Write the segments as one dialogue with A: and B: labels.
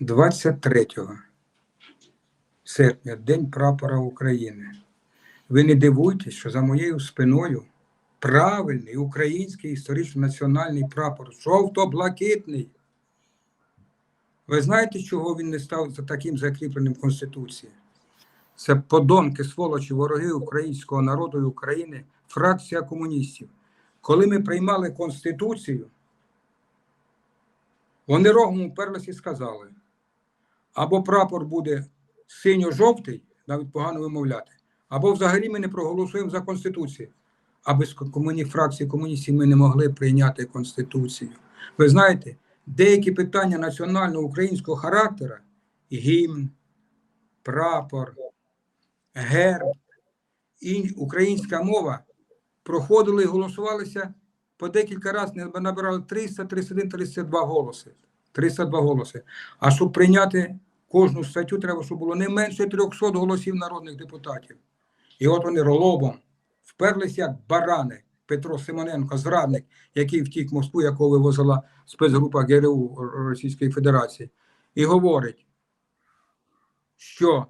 A: 23 серпня, День прапора України. Ви не дивуйтесь, що за моєю спиною правильний український історично-національний прапор, жовто-блакитний. Ви знаєте, чого він не став за таким закріпленим в Конституції? Це подонки, сволочі, вороги українського народу і України, фракція комуністів. Коли ми приймали Конституцію, вони рогом уперлися і сказали: або прапор буде синьо-жовтий, навіть погано вимовляти, або взагалі ми не проголосуємо за Конституцію. А без комуні, фракції комуністів ми не могли прийняти Конституцію. Ви знаєте, деякі питання національного українського характеру гімн, прапор, герб і українська мова проходили і голосувалися по декілька разів, набирали 300, 31, 32 голоси. 302 голоси. А щоб прийняти кожну статтю, треба, щоб було не менше 300 голосів народних депутатів. І от вони ролобом вперлися як барани. Петро Симоненко, зрадник, який втік в Москву, якого вивозила спецгрупа ГРУ Російської Федерації, і говорить, що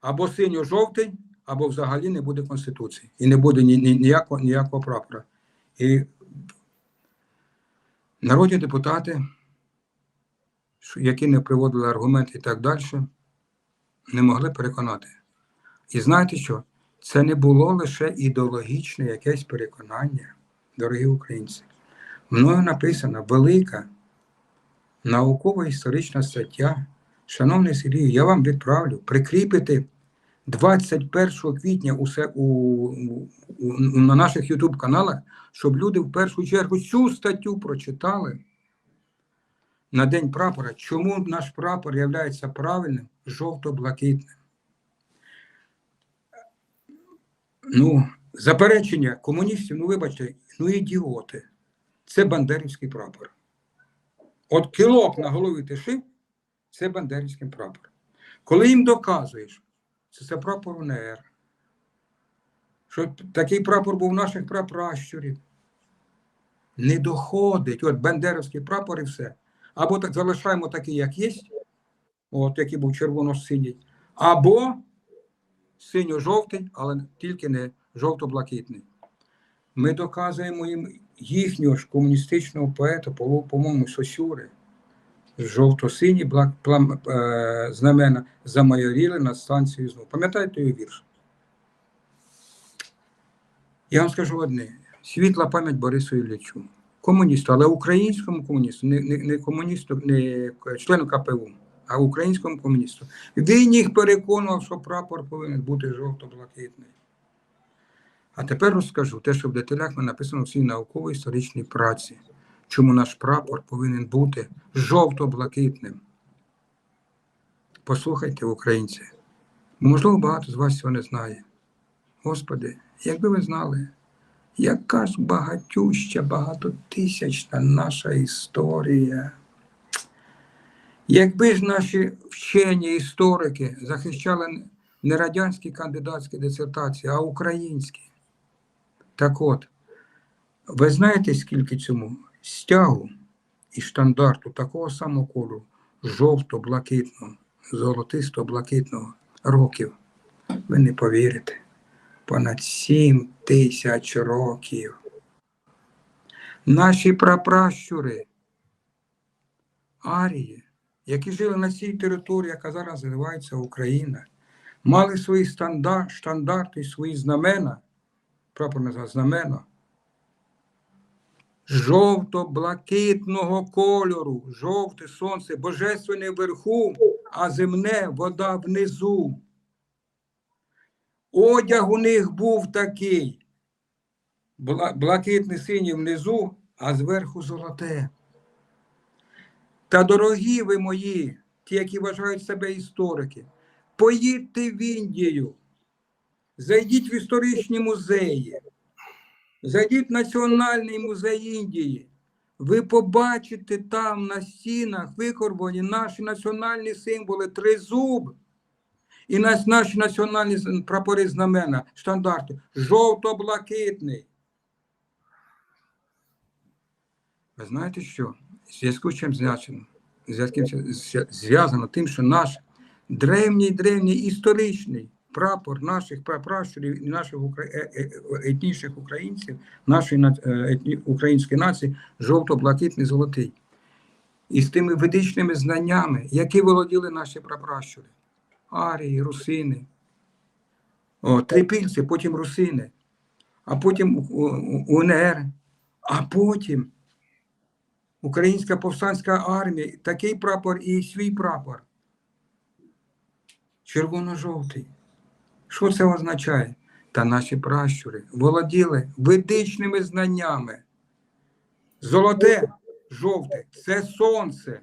A: або синьо-жовтий, або взагалі не буде Конституції. І не буде ні, ні, ніякого, ніякого прапора. І народні депутати, які не приводили аргументи і так далі, не могли переконати. І знаєте що? Це не було лише ідеологічне якесь переконання, дорогі українці. Мною написана велика наукова історична стаття. Шановний Сергій, я вам відправлю прикріпити 21 квітня усе у, у, у, на наших YouTube каналах, щоб люди в першу чергу цю статтю прочитали на День прапора, чому наш прапор є правильним жовто-блакитним. Ну, заперечення комуністів, ну вибачте, ну ідіоти. Це бандерівський прапор. От кілок на голові ти шив, це бандерівський прапор. Коли їм доказуєш, що це прапор УНР, що такий прапор був наших прапращурів, не доходить. От бандерівський прапор і все. Або так залишаємо такий, як є, от який був червоно-синій, або синьо-жовтий, але тільки не жовто-блакитний. Ми доказуємо їм їхнього ж комуністичного поета, по- по-моєму, Сосюри. Жовто-сині блак, плам, е, знамена замайоріли над станцією знову. Пам'ятаєте його вірш? Я вам скажу одне: світла пам'ять Борису Іллічу. Комуністу, але українському комуністу, не, не, не комуністу, не члену КПУ, а українському комуністу. Він їх переконував, що прапор повинен бути жовто-блакитний. А тепер розкажу те, що в деталях ми написано в цій науково-історичній праці, чому наш прапор повинен бути жовто-блакитним. Послухайте, українці, можливо, багато з вас цього не знає. Господи, якби ви знали, яка ж багатюща, багатотисячна наша історія. Якби ж наші вчені історики захищали не радянські кандидатські дисертації, а українські. Так от, ви знаєте, скільки цьому стягу і штандарту такого самого кольору, жовто-блакитного, золотисто-блакитного років? Ви не повірите. Понад 7 тисяч років. Наші прапращури, арії, які жили на цій території, яка зараз називається Україна, мали свої стандар, штандарти, свої знамена, прапор називається знамена, жовто-блакитного кольору, жовте сонце, божественне вверху, а земне вода внизу. Одяг у них був такий. Блакитний синій внизу, а зверху золоте. Та дорогі ви мої, ті, які вважають себе історики, поїдьте в Індію, зайдіть в історичні музеї, зайдіть в Національний музей Індії. Ви побачите там на стінах викорбовані наші національні символи тризуб. І наші національні прапори знамена, штандарти, жовто-блакитний. Ви знаєте що? Зв'язку з чим значено? з- зв'язано тим, що наш древній древній історичний прапор наших прапращурів і наших е- е- етнічних українців, нашої на- е, української нації жовто-блакитний золотий. І з тими ведичними знаннями, які володіли наші прапращури. Арії, русини, о, трипільці, потім русини, а потім УНР, а потім Українська повстанська армія, такий прапор і свій прапор. Червоно-жовтий. Що це означає? Та наші пращури володіли ведичними знаннями. Золоте, жовте це сонце,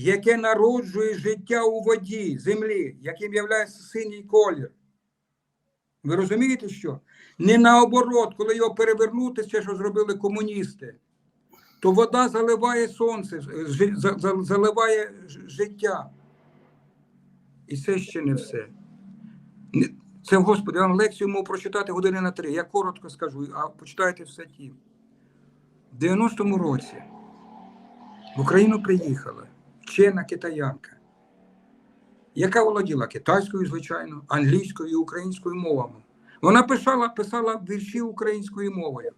A: яке народжує життя у воді, землі, яким є синій колір. Ви розумієте, що? Не наоборот, коли його перевернути, це що зробили комуністи, то вода заливає сонце, заливає життя. І це ще не все. Це, Господи, я вам лекцію мав прочитати години на три. Я коротко скажу, а почитайте все ті. В 90-му році в Україну приїхала вчена китаянка, яка володіла китайською, звичайно, англійською і українською мовами. Вона писала, писала вірші українською мовою.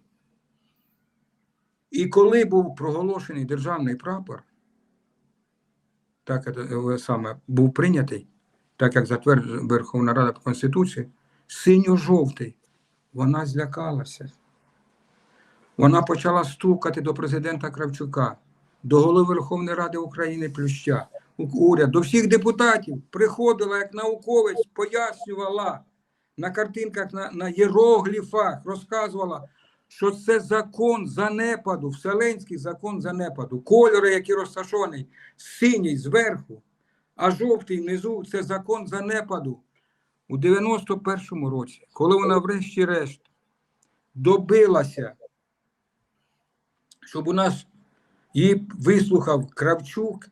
A: І коли був проголошений державний прапор, так е, саме був прийнятий, так як затверджує Верховна Рада по Конституції, синьо-жовтий, вона злякалася. Вона почала стукати до президента Кравчука, до голови Верховної Ради України Плюща, уряд, до всіх депутатів приходила як науковець, пояснювала на картинках, на, на єрогліфах, розказувала, що це закон занепаду, вселенський закон занепаду. Кольори, які розташовані, синій зверху, а жовтий внизу це закон занепаду. У 91-му році, коли вона врешті-решт добилася, щоб у нас її вислухав Кравчук,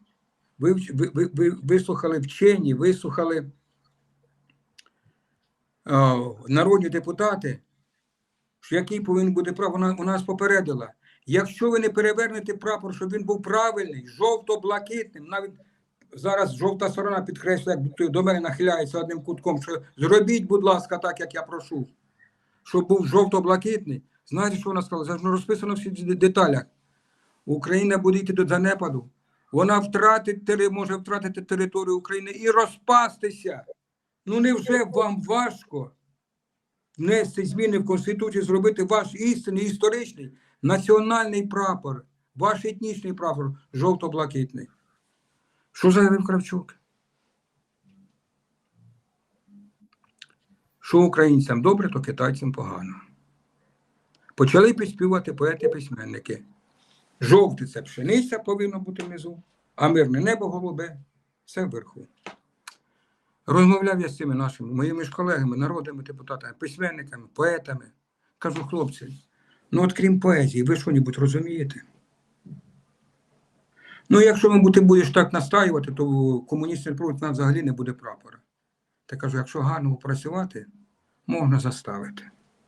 A: ви, ви, ви, вислухали вчені, вислухали е, народні депутати, що який повинен бути прапор, вона, вона нас попередила. Якщо ви не перевернете прапор, щоб він був правильний, жовто-блакитним, навіть зараз жовта сторона підкреслює, як до- мене нахиляється одним кутком, що зробіть, будь ласка, так, як я прошу, щоб був жовто-блакитний. Знаєте, що вона сказала? Це ж розписано всі деталях. Україна буде йти до занепаду. Вона втратить, може втратити територію України і розпастися. Ну невже вам важко внести зміни в Конституцію, зробити ваш істинний історичний національний прапор, ваш етнічний прапор жовто-блакитний? Що заявив Кравчук? Що українцям добре, то китайцям погано. Почали підспівати поети-письменники. Жовте це пшениця повинно бути внизу, а мирне небо голубе це вверху. Розмовляв я з цими нашими моїми ж колегами, народними депутатами, письменниками, поетами. Кажу, хлопці, ну от крім поезії, ви що-небудь розумієте? Ну, якщо ти будеш так настаювати, то комуністи проти нас взагалі не буде прапора. Та кажу, якщо гарно працювати, можна заставити.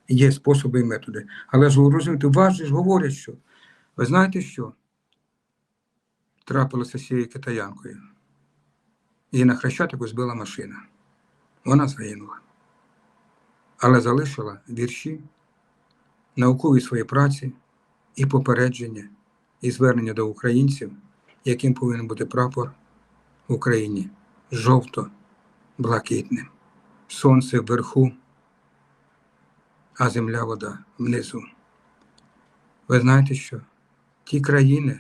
A: Є способи і методи. Але ж розумієте, вас ж говорять, що ви знаєте що? Трапилося з цією китаянкою. Її на хрещатику збила машина. Вона загинула. Але залишила вірші, наукові свої праці і попередження, і звернення до українців, яким повинен бути прапор в Україні жовто-блакитним. Сонце вверху, а земля вода внизу. Ви знаєте що? Ті країни,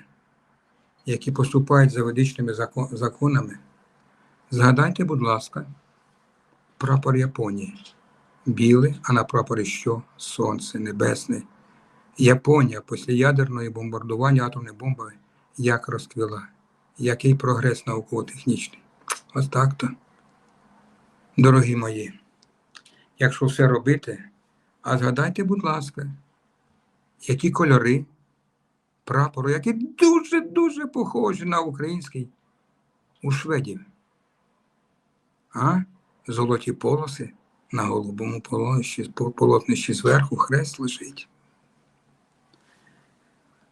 A: які поступають за ведичними законами, згадайте, будь ласка, прапор Японії. Білий, а на прапорі що? Сонце небесне. Японія після ядерної бомбардування атомної бомби як розквіла, який прогрес науково-технічний. Ось так то. Дорогі мої, якщо все робити, а згадайте, будь ласка, які кольори прапору, які дуже-дуже похожі на український у шведів. А? Золоті полоси на голубому полотнищі, полотнищі зверху хрест лежить.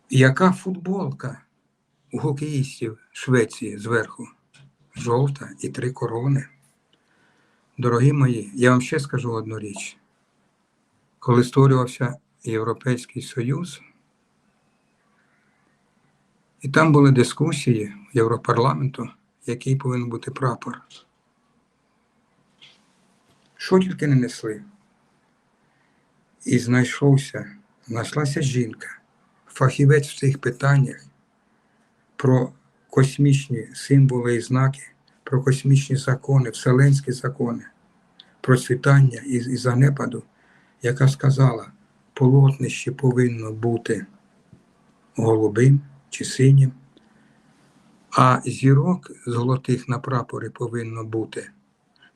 A: Яка футболка? у хокеїстів Швеції зверху жовта і три корони. Дорогі мої, я вам ще скажу одну річ. Коли створювався Європейський Союз, і там були дискусії Європарламенту, який повинен бути прапор. Що тільки не несли. І знайшовся, знайшлася жінка, фахівець в цих питаннях про космічні символи і знаки, про космічні закони, вселенські закони, процвітання і, і занепаду, яка сказала, полотнище повинно бути голубим чи синім, а зірок золотих на прапорі повинно бути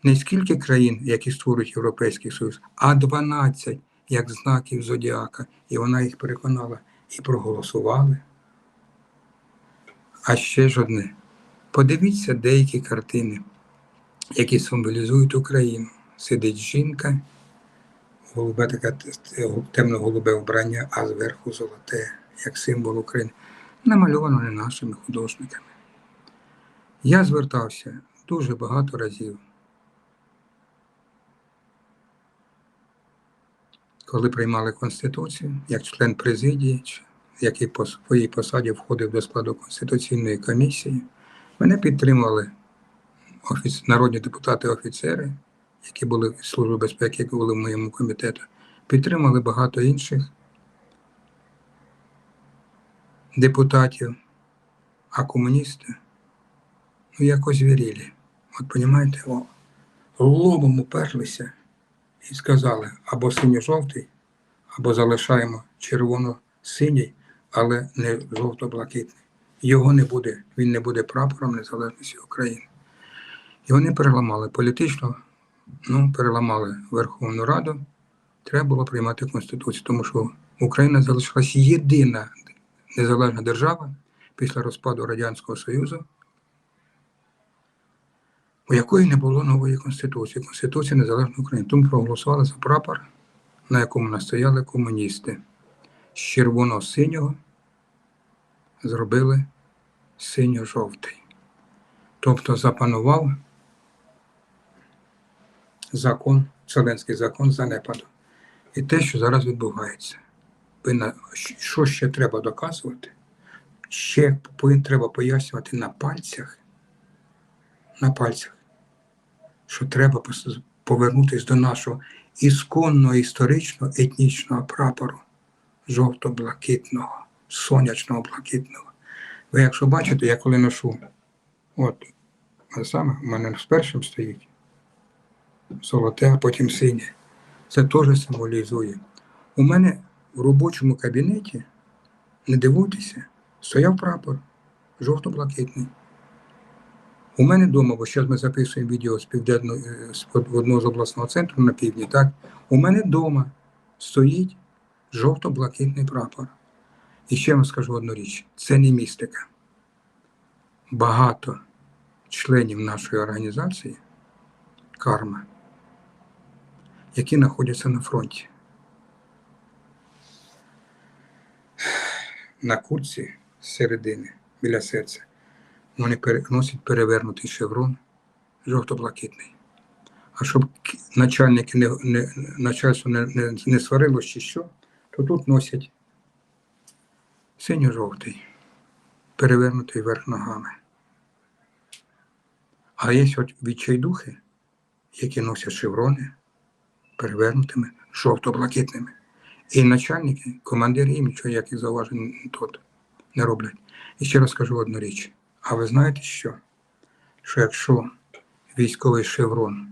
A: не скільки країн, які створюють Європейський Союз, а 12 як знаків зодіака. І вона їх переконала і проголосували. А ще ж одне. Подивіться деякі картини, які символізують Україну. Сидить жінка, голубе таке темно-голубе вбрання, а зверху золоте, як символ України. Намальовано не нашими художниками. Я звертався дуже багато разів. Коли приймали Конституцію, як член президії, який по своїй посаді входив до складу Конституційної комісії, мене підтримували офіц... народні депутати-офіцери, які були в Служби безпеки, які були в моєму комітету, підтримали багато інших депутатів, а комуністи ну якось вірили. От розумієте, лобом уперлися і сказали або синьо-жовтий, або залишаємо червоно-синій, але не жовто-блакитний. Його не буде, він не буде прапором незалежності України. І вони переламали політично, ну, переламали Верховну Раду. Треба було приймати Конституцію, тому що Україна залишилась єдина незалежна держава після розпаду Радянського Союзу, у якої не було нової Конституції, Конституції Незалежної України. Тому проголосували за прапор, на якому настояли комуністи. З червоно-синього зробили синьо-жовтий. Тобто запанував закон, Вселенський закон занепаду. І те, що зараз відбувається. Повинна- Що ще треба доказувати? Ще треба пояснювати на пальцях, на пальцях, що треба повернутися до нашого ісконного історичного етнічного прапору жовто-блакитного, сонячного блакитного. Ви якщо бачите, я коли ношу, от, саме в мене з першим стоїть золоте, а потім синє. Це теж символізує. У мене в робочому кабінеті, не дивуйтеся, стояв прапор жовто-блакитний. У мене вдома, бо зараз ми записуємо відео з південного е, з одного з обласного центру на півдні, так? У мене вдома стоїть жовто-блакитний прапор. І ще вам скажу одну річ: це не містика. Багато членів нашої організації карма, які знаходяться на фронті. На курці середини біля серця вони пере- носять перевернутий шеврон жовто-блакитний. А щоб начальники не, не, начальство не, не, не сварилось чи що, то тут носять синьо-жовтий, перевернутий вверх ногами. А є от відчайдухи, які носять шеврони перевернутими жовто-блакитними. І начальники, командири їм нічого ніяких зауважень тут не роблять. І ще раз скажу одну річ. А ви знаєте що? Що якщо військовий шеврон,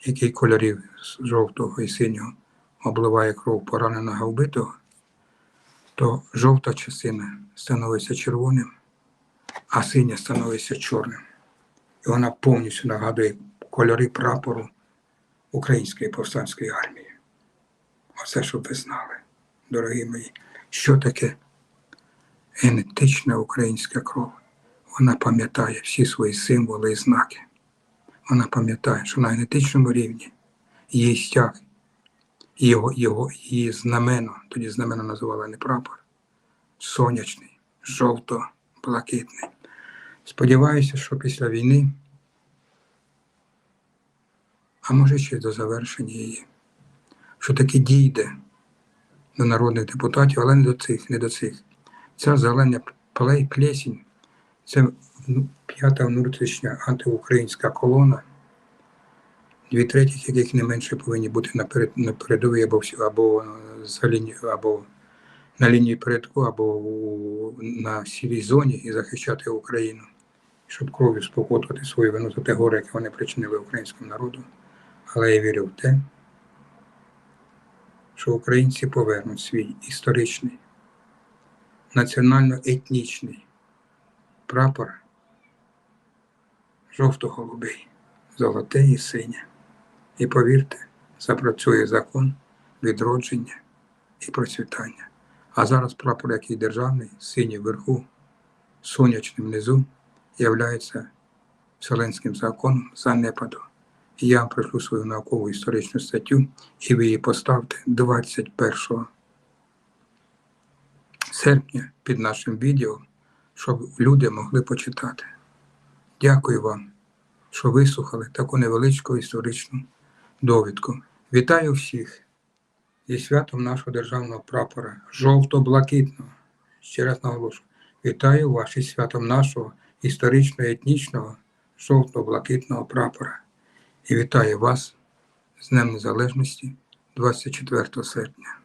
A: який кольорів з жовтого і синього обливає кров пораненого вбитого, то жовта частина становиться червоним, а синя становиться чорним. І вона повністю нагадує кольори прапору Української повстанської армії. Оце, щоб ви знали, дорогі мої, що таке генетична українська кров. Вона пам'ятає всі свої символи і знаки. Вона пам'ятає, що на генетичному рівні її стяг, його, його, її знамено, тоді знамено називали не прапор, сонячний, жовто-блакитний. Сподіваюся, що після війни, а може ще й до завершення її, що таки дійде до народних депутатів, але не до цих, не до цих. Ця зелена плесінь, це ну, п'ята внутрішня антиукраїнська колона, дві третіх яких не менше повинні бути на, передовій або, або, за лінію, або на лінії передку, або на сірій зоні і захищати Україну, щоб кров'ю спокутувати свою вину за те горе, яке вони причинили українському народу. Але я вірю в те, що українці повернуть свій історичний, національно-етнічний прапор жовто-голубий, золоте і синє. І повірте, запрацює закон відродження і процвітання. А зараз прапор, який державний, синій вверху, сонячним внизу, являється Вселенським законом занепаду. Я пришлю свою наукову історичну статтю, і ви її поставте 21 серпня під нашим відео, щоб люди могли почитати. Дякую вам, що вислухали таку невеличку історичну довідку. Вітаю всіх зі святом нашого державного прапора, жовто-блакитного. Ще раз наголошую, вітаю вас із святом нашого історично-етнічного жовто-блакитного прапора. І вітаю вас з Днем Незалежності 24 серпня.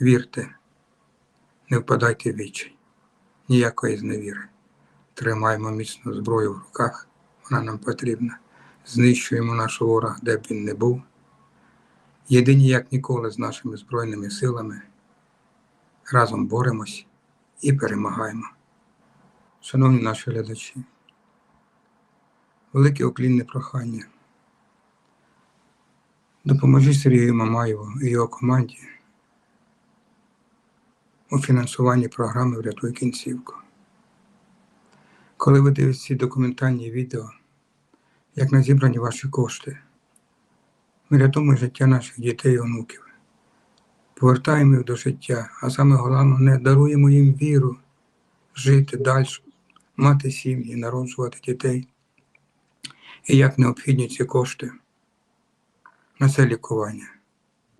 A: Вірте, не впадайте в відчай, ніякої зневіри. Тримаємо міцно зброю в руках, вона нам потрібна. Знищуємо нашого ворога, де б він не був. Єдині, як ніколи, з нашими Збройними силами разом боремось і перемагаємо. Шановні наші глядачі, велике уклінне прохання. Допоможіть Сергію Мамаєву і його команді у фінансуванні програми Врятуй кінцівку. Коли ви дивитесь ці документальні відео, як на зібрані ваші кошти, ми рятуємо життя наших дітей і онуків, повертаємо їх до життя, а саме головне, не даруємо їм віру жити далі, мати сім'ї, народжувати дітей. І як необхідні ці кошти на це лікування.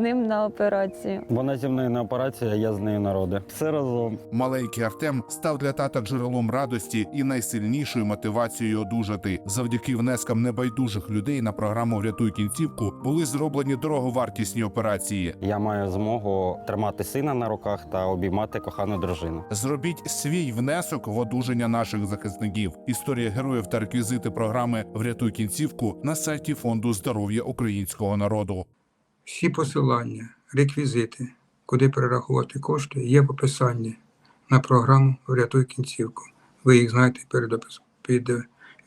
B: ним на операцію.
C: Вона зі мною на операцію, а я з нею на роди. Все разом.
D: Маленький Артем став для тата джерелом радості і найсильнішою мотивацією одужати. Завдяки внескам небайдужих людей на програму Врятуй кінцівку були зроблені дороговартісні операції.
C: Я маю змогу тримати сина на руках та обіймати кохану дружину.
D: Зробіть свій внесок в одужання наших захисників. Історія героїв та реквізити програми Врятуй кінцівку на сайті Фонду здоров'я українського народу.
A: Всі посилання, реквізити, куди перерахувати кошти, є в описанні на програму Врятуй кінцівку. Ви їх знаєте перед опис- під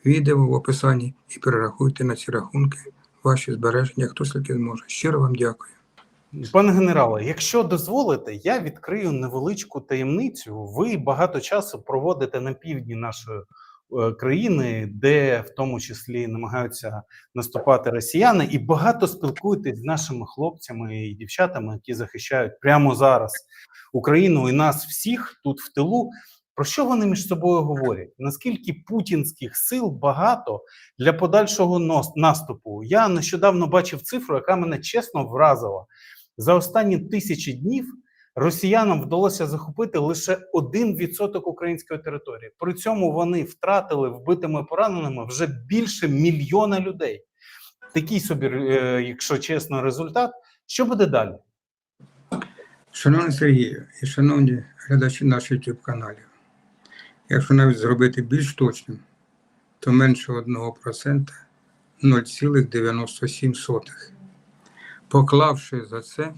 A: відео в описанні і перерахуйте на ці рахунки ваші збереження, хто скільки зможе. Щиро вам дякую.
E: Пане генерале, якщо дозволите, я відкрию невеличку таємницю. Ви багато часу проводите на півдні нашої країни, де в тому числі намагаються наступати росіяни, і багато спілкуєтесь з нашими хлопцями і дівчатами, які захищають прямо зараз Україну і нас всіх тут в тилу. Про що вони між собою говорять? Наскільки путінських сил багато для подальшого наступу? Я нещодавно бачив цифру, яка мене чесно вразила. За останні тисячі днів росіянам вдалося захопити лише 1% української території. При цьому вони втратили вбитими пораненими вже більше мільйона людей. Такий собі, е, якщо чесно, результат. Що буде далі?
A: Шановний Сергію і шановні глядачі наших YouTube каналів, якщо навіть зробити більш точним, то менше 1% 0,97, поклавши за це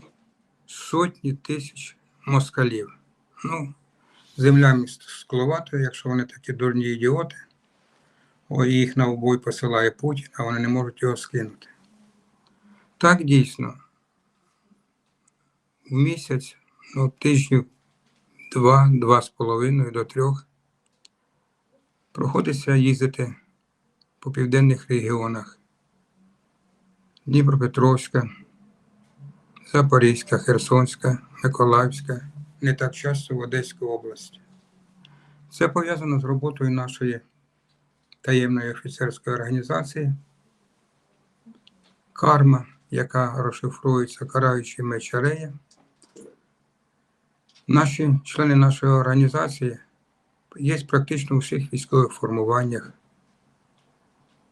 A: сотні тисяч москалів. Ну, землями скловатою, якщо вони такі дурні ідіоти, їх на обой посилає Путін, а вони не можуть його скинути. Так дійсно. В місяць, ну, тижнів два, два з половиною до трьох проходиться їздити по південних регіонах. Дніпропетровська, Запорізька, Херсонська, Миколаївська, не так часто в Одеську область. Це пов'язано з роботою нашої таємної офіцерської організації Карма, яка розшифрується караючий меч Арея. Наші члени нашої організації є практично у всіх військових формуваннях,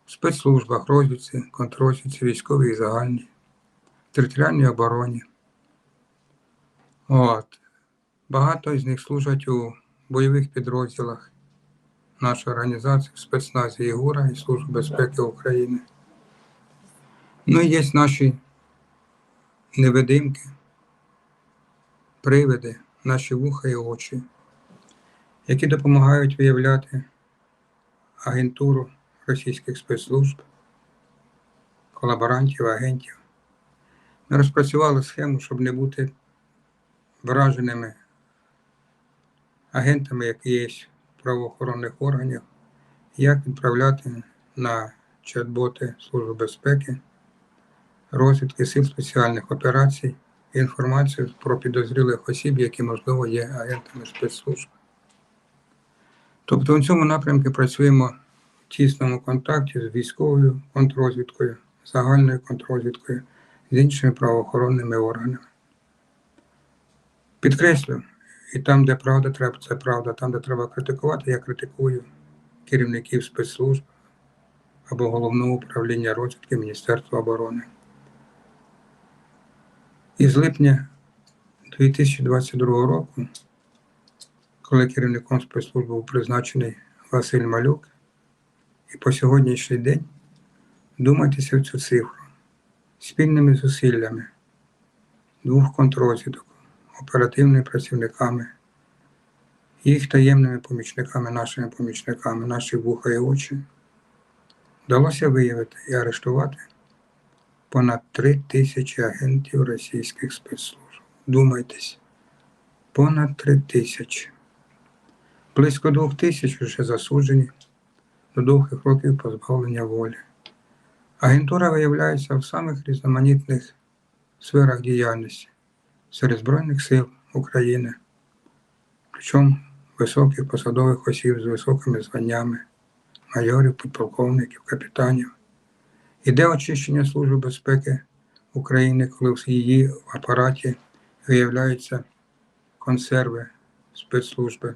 A: спецслужбах, розвідці, контррозвідці, військовій і загальній, територіальній обороні. От. Багато з них служать у бойових підрозділах нашої організації в спецназі ЄГУРа і Служби безпеки України. Ну і є наші невидимки, привиди, наші вуха і очі, які допомагають виявляти агентуру російських спецслужб, колаборантів, агентів. Розпрацювали схему, щоб не бути враженими агентами, які є в правоохоронних органів, як відправляти на чат-боти Служби безпеки, розвідки сил спеціальних операцій інформацію про підозрілих осіб, які, можливо, є агентами спецслужб. Тобто у цьому напрямку працюємо в тісному контакті з військовою контррозвідкою, загальною контррозвідкою, з іншими правоохоронними органами. Підкреслю, і там, де правда, треба, це правда, там, де треба критикувати, я критикую керівників спецслужб або головного управління розвідки Міністерства оборони. І з липня 2022 року, коли керівником спецслужби був призначений Василь Малюк, і по сьогоднішній день думайтеся в цю цифру спільними зусиллями двох контррозвідок, оперативними працівниками, їх таємними помічниками, нашими помічниками, наші вуха і очі, вдалося виявити і арештувати понад три тисячі агентів російських спецслужб. Думайтесь, понад три тисячі. Близько двох тисяч вже засуджені до довгих років позбавлення волі. Агентура виявляється в самих різноманітних сферах діяльності серед Збройних сил України, причому високих посадових осіб з високими званнями, майорів, підполковників, капітанів. Іде очищення Служби безпеки України, коли в її апараті виявляються консерви спецслужби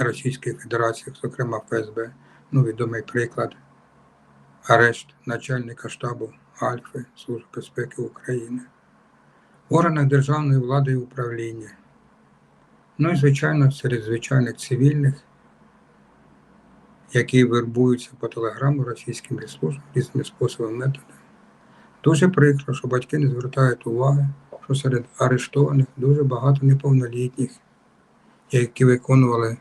A: Російської Федерації, зокрема ФСБ, ну відомий приклад, арешт начальника штабу Альфи Служби безпеки України, в органах державної влади і управління. Ну і, звичайно, серед звичайних цивільних, які вербуються по телеграму російським службам різними способами методами. Дуже прикро, що батьки не звертають уваги, що серед арештованих дуже багато неповнолітніх, які виконували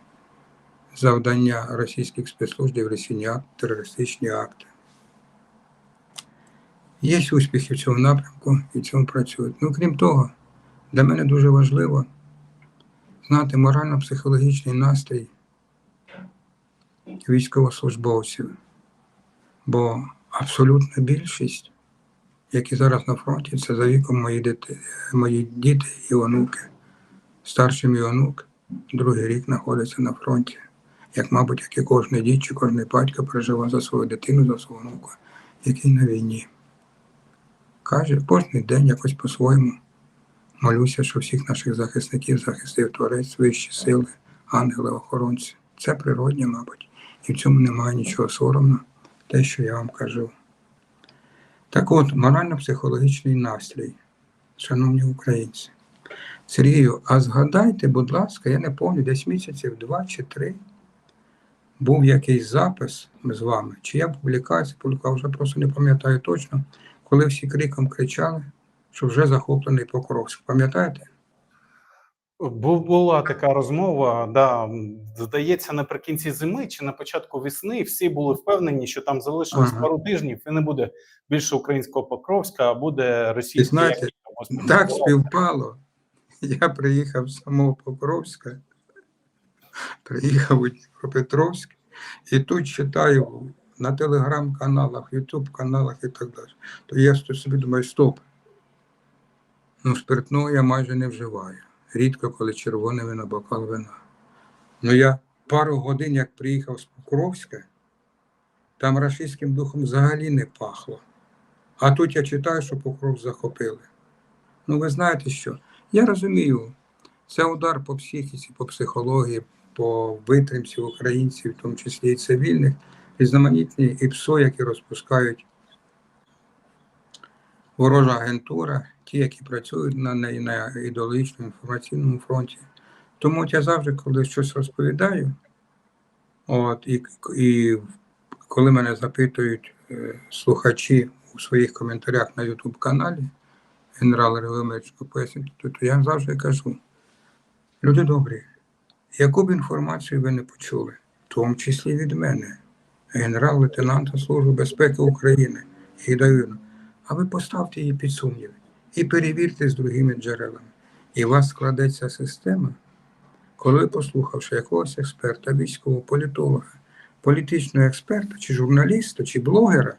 A: завдання російських спецслужб акти, терористичні акти. Є успіхи в цьому напрямку і в цьому працюють. Ну, крім того, для мене дуже важливо знати морально-психологічний настрій військовослужбовців, бо абсолютна більшість, які зараз на фронті, це за віком мої, діти, мої діти і онуки. Старший мій онук другий рік знаходиться на фронті. Як, мабуть, як і кожен дід чи кожен батько переживає за свою дитину, за свого онука, який на війні. Каже, кожен день якось по-своєму молюся, що всіх наших захисників захистив Творець, вищі сили, ангели, охоронці. Це природне, мабуть, і в цьому немає нічого соромного, те, що я вам кажу. Так от, морально-психологічний настрій, шановні українці. Сергію, а згадайте, будь ласка, я не пам'ятаю, десь місяців два чи три був якийсь запис з вами, чи я публікація, публікував, вже просто не пам'ятаю точно, коли всі криком кричали, що вже захоплений Покровськ. Пам'ятаєте?
E: Бу- Була така розмова, да, здається, наприкінці зими чи на початку весни всі були впевнені, що там залишилось
A: Ага.
E: пару тижнів і не буде більше українського Покровська, а буде російський.
A: знаєте,
E: як
A: Так співпало. Я приїхав з самого Покровська, приїхав у Дніпропетровськ, і тут читаю на телеграм-каналах, ютуб-каналах і так далі. То я собі думаю, стоп. Ну, спиртного я майже не вживаю. Рідко, коли червоне вино, бокал вина. Ну я пару годин, як приїхав з Покровська, там рашистським духом взагалі не пахло. А тут я читаю, що Покров захопили. Ну, ви знаєте що? Я розумію, це удар по психіці, по психології, по витримці українців, в тому числі і цивільних, різноманітні ІПСО, які розпускають ворожа агентура, ті, які працюють на неї на ідеологічному інформаційному фронті. Тому от я завжди, коли щось розповідаю, от, і, і коли мене запитують е, слухачі у своїх коментарях на YouTube каналі, генерал пояснити, то, то я завжди кажу: люди добрі, яку б інформацію ви не почули, в тому числі від мене, генерал-лейтенанта Служби безпеки України, і даю, а ви поставте її під сумнів і перевірте з другими джерелами. І у вас складеться система, коли послухавши якогось експерта, військового політолога, політичного експерта, чи журналіста, чи блогера,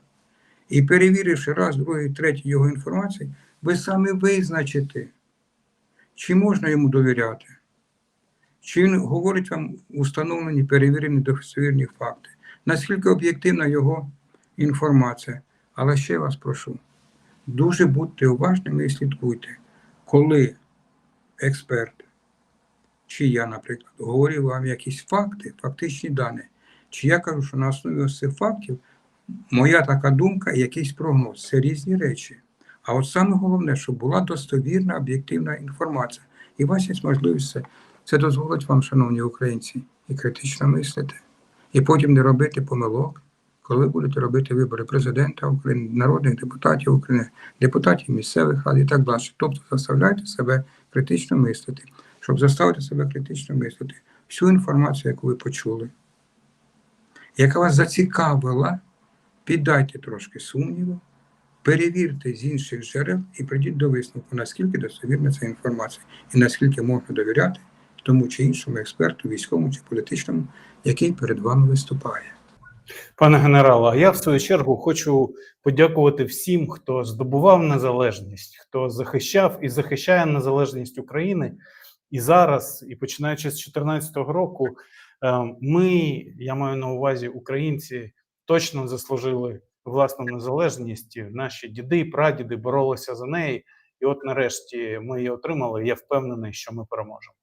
A: і перевіривши раз, другий, третій його інформацію, ви самі визначите, чи можна йому довіряти, чи він говорить вам установлені, перевірені достовірні факти, наскільки об'єктивна його інформація. Але ще вас прошу, дуже будьте уважними і слідкуйте, коли експерт, чи я, наприклад, говорю вам якісь факти, фактичні дані, чи я кажу, що на основі ось цих фактів моя така думка і якийсь прогноз це різні речі. А от саме головне, щоб була достовірна, об'єктивна інформація. І у вас є можливість це. Це дозволить вам, шановні українці, і критично мислити, і потім не робити помилок, коли будете робити вибори президента України, народних депутатів України, депутатів місцевих рад і так далі. Тобто заставляйте себе критично мислити. Щоб заставити себе критично мислити, всю інформацію, яку ви почули, яка вас зацікавила, піддайте трошки сумніву, перевірте з інших джерел і прийдіть до висновку, наскільки достовірна ця інформація і наскільки можна довіряти тому чи іншому експерту, військовому чи політичному, який перед вами виступає.
E: Пане генерале, а я в свою чергу хочу подякувати всім, хто здобував незалежність, хто захищав і захищає незалежність України. І зараз, і починаючи з 2014 року, е, ми, я маю на увазі українці, точно заслужили власну незалежність. Наші діди прадіди боролися за неї. І от нарешті ми її отримали. Я впевнений, що ми переможемо.